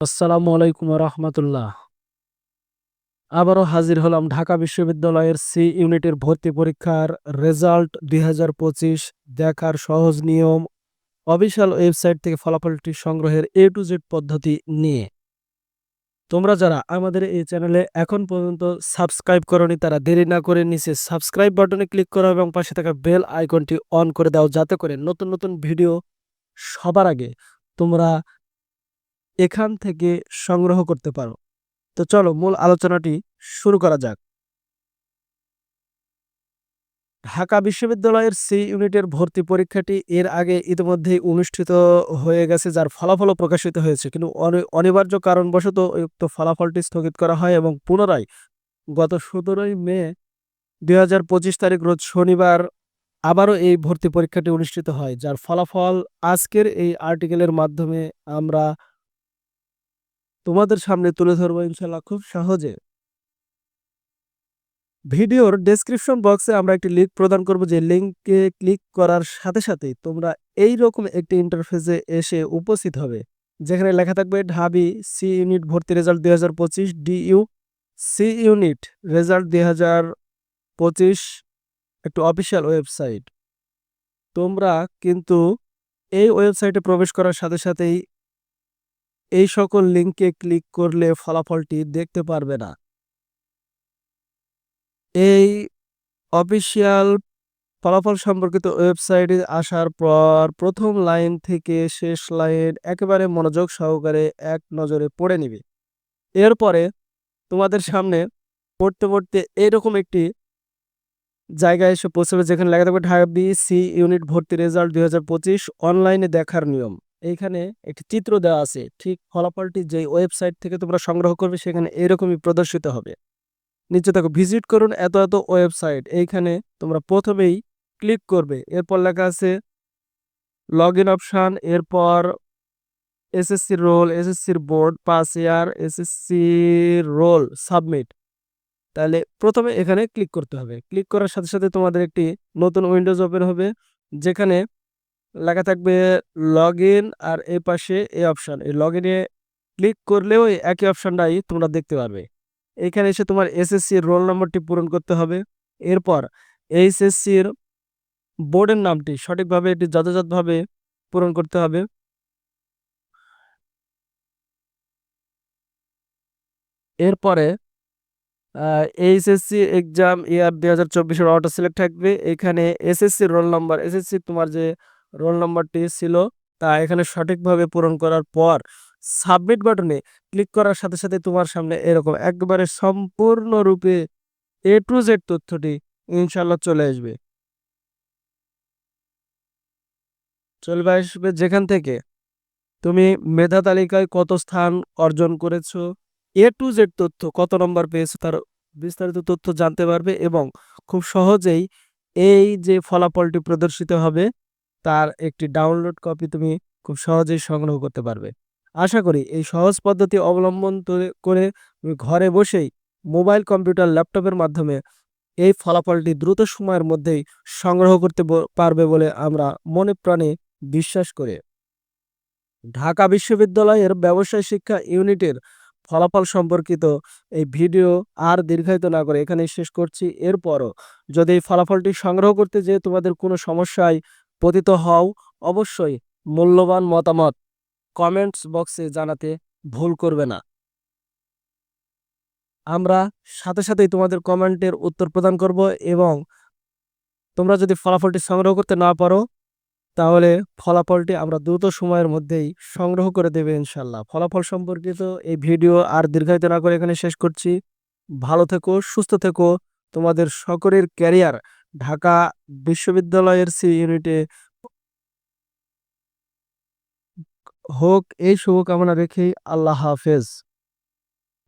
আসসালামু আলাইকুম রহমতুল্লাহ আবারও হাজির হলাম ঢাকা বিশ্ববিদ্যালয়ের সি ইউনিটের ভর্তি পরীক্ষার রেজাল্ট দুই দেখার সহজ নিয়ম, অফিসিয়াল ওয়েবসাইট থেকে ফলাফলটি সংগ্রহের এ টু জেড পদ্ধতি নিয়ে। তোমরা যারা আমাদের এই চ্যানেলে এখন পর্যন্ত সাবস্ক্রাইব করনি, তারা দেরি না করে নিচে সাবস্ক্রাইব বাটনে ক্লিক করো এবং পাশে থাকা বেল আইকনটি অন করে দাও, যাতে করে নতুন নতুন ভিডিও সবার আগে তোমরা এখান থেকে সংগ্রহ করতে পারো। তো চলো মূল আলোচনাটি শুরু করা যাক। ঢাকা বিশ্ববিদ্যালয়ের সি ইউনিটের ভর্তি পরীক্ষাটি এর আগে ইতিমধ্যেই অনুষ্ঠিত হয়ে গেছে, যার ফলাফলও প্রকাশিত হয়েছে। কিন্তু অনিবার্য কারণবশত উক্ত ফলাফলটি স্থগিত করা হয় এবং পুনরায় গত সতেরোই মে দুই তারিখ রোজ শনিবার আবারও এই ভর্তি পরীক্ষাটি অনুষ্ঠিত হয়, যার ফলাফল আজকের এই আর্টিকেলের মাধ্যমে আমরা তোমাদের সামনে তুলে ধরবো ইনশাল্লাহ খুব সহজে। ভিডিওর ডেসক্রিপশন বক্সে আমরা একটি লিঙ্ক প্রদান করব, যে লিঙ্কে ক্লিক করার সাথে সাথেই তোমরা এই রকম একটি ইন্টারফেসে এসে উপস্থিত হবে। যেখানে লেখা থাকবে, ঢাবি সি ইউনিট ভর্তি রেজাল্ট দুই হাজার পঁচিশ ডিইউ সি ইউনিট রেজাল্ট দুই হাজার পঁচিশ, একটু অফিসিয়াল ওয়েবসাইট তোমরা কিন্তু এই ওয়েবসাইটে প্রবেশ করার সাথে সাথেই এই সকল লিঙ্কে ক্লিক করলে ফলাফলটি দেখতে পারবে না। এই অফিসিয়াল ফলাফল সম্পর্কিত ওয়েবসাইটে আসার পর প্রথম লাইন থেকে শেষ লাইন একেবারে মনোযোগ সহকারে এক নজরে পড়ে নিবে। এরপরে তোমাদের সামনে পড়তে পড়তে এরকম একটি জায়গায় এসে পৌঁছবে যেখানে লেখা থাকবে ঢাবি সি ইউনিট ভর্তি রেজাল্ট দুই হাজার পঁচিশ, অনলাইনে দেখার নিয়ম। এইখানে একটি চিত্র দেওয়া আছে। ঠিক ফলাফলটি যে ওয়েবসাইট থেকে তোমরা সংগ্রহ করবে সেখানে এরকমই প্রদর্শিত হবে। নিচে দেখো, ভিজিট করুন এত এত ওয়েবসাইট। এইখানে তোমরা প্রথমেই ক্লিক করবে। এরপর লেখা আছে লগ ইন অপশান, এরপর এসএসসি রোল এসএসসির board, pass year, SSC roll, submit. তাহলে প্রথমে এখানে ক্লিক করতে হবে। ক্লিক করার সাথে সাথে তোমাদের একটি নতুন উইন্ডোজ ওপেন হবে, যেখানে লেখা থাকবে লগ ইন আর এই পাশে এই অপশান এই লগ ইনে ক্লিক করলেও একই অপশানটাই তোমরা দেখতে পারবে। এখানে এসে তোমার এসএসসির রোল নম্বরটি পূরণ করতে হবে। এরপর এইচএসসির বোর্ডের নামটি সঠিকভাবে এটি যথাযথভাবে পূরণ করতে হবে। এরপরে এইচএসসি এক্সাম ইয়ার দুই হাজার চব্বিশের অটো সিলেক্ট থাকবে। এখানে এসএসসি রোল নাম্বার এসএসসি তোমার যে রোল নাম্বারটি ছিল। তা এখানে সঠিকভাবে পূরণ করার পর সাবমিট বাটনে ক্লিক করার সাথে সাথে তোমার সামনে এরকম একবারে সম্পূর্ণরূপে এ টু জেড তথ্যটি ইনশাল্লাহ চলে আসবে। চলবে আসবে যেখান থেকে তুমি মেধা তালিকায় কত স্থান অর্জন করেছ এ টু জেড তথ্য কত নম্বর পেয়েছ তার বিস্তারিত তথ্য জানতে পারবে এবং খুব সহজেই এই যে ফলাফলটি প্রদর্শিত হবে তার একটি ডাউনলোড কপি তুমি খুব সহজেই সংগ্রহ করতে পারবে। আশা করি এই সহজ পদ্ধতি অবলম্বন করে তুমি ঘরে বসেই মোবাইল কম্পিউটার ল্যাপটপের মাধ্যমে এই ফলাফলটি দ্রুত সময়ের মধ্যেই সংগ্রহ করতে পারবে বলে আমরা মনে প্রাণে বিশ্বাস করি। ঢাকা বিশ্ববিদ্যালয়ের ব্যবসায় শিক্ষা ইউনিটের ফলাফল সম্পর্কিত এই ভিডিও আর দীর্ঘায়িত না করে এখানে শেষ করছি। এরপরও যদি এই ফলাফলটি সংগ্রহ করতে যেয়ে তোমাদের কোনো সমস্যায় পতিত হও অবশ্যই মূল্যবান মতামত। কমেন্টস বক্সে জানাতে ভুল করবে না। আমরা সাথে সাথেই তোমাদের কমেন্টের উত্তর প্রদান করব এবং তোমরা যদি ফলাফলটি সংগ্রহ করতে না পারো, তাহলে ফলাফলটি আমরা দ্রুত সময়ের মধ্যেই সংগ্রহ করে দেবে ইনশাল্লাহ ফলাফল সম্পর্কিত এই ভিডিও আর দীর্ঘায়িত না করে এখানে শেষ করছি। ভালো থেকো, সুস্থ থেকো। তোমাদের সকলের ক্যারিয়ার ঢাকা বিশ্ববিদ্যালয়ের সি ইউনিটে হোক এই শুভকামনা রেখেই আল্লাহ হাফেজ।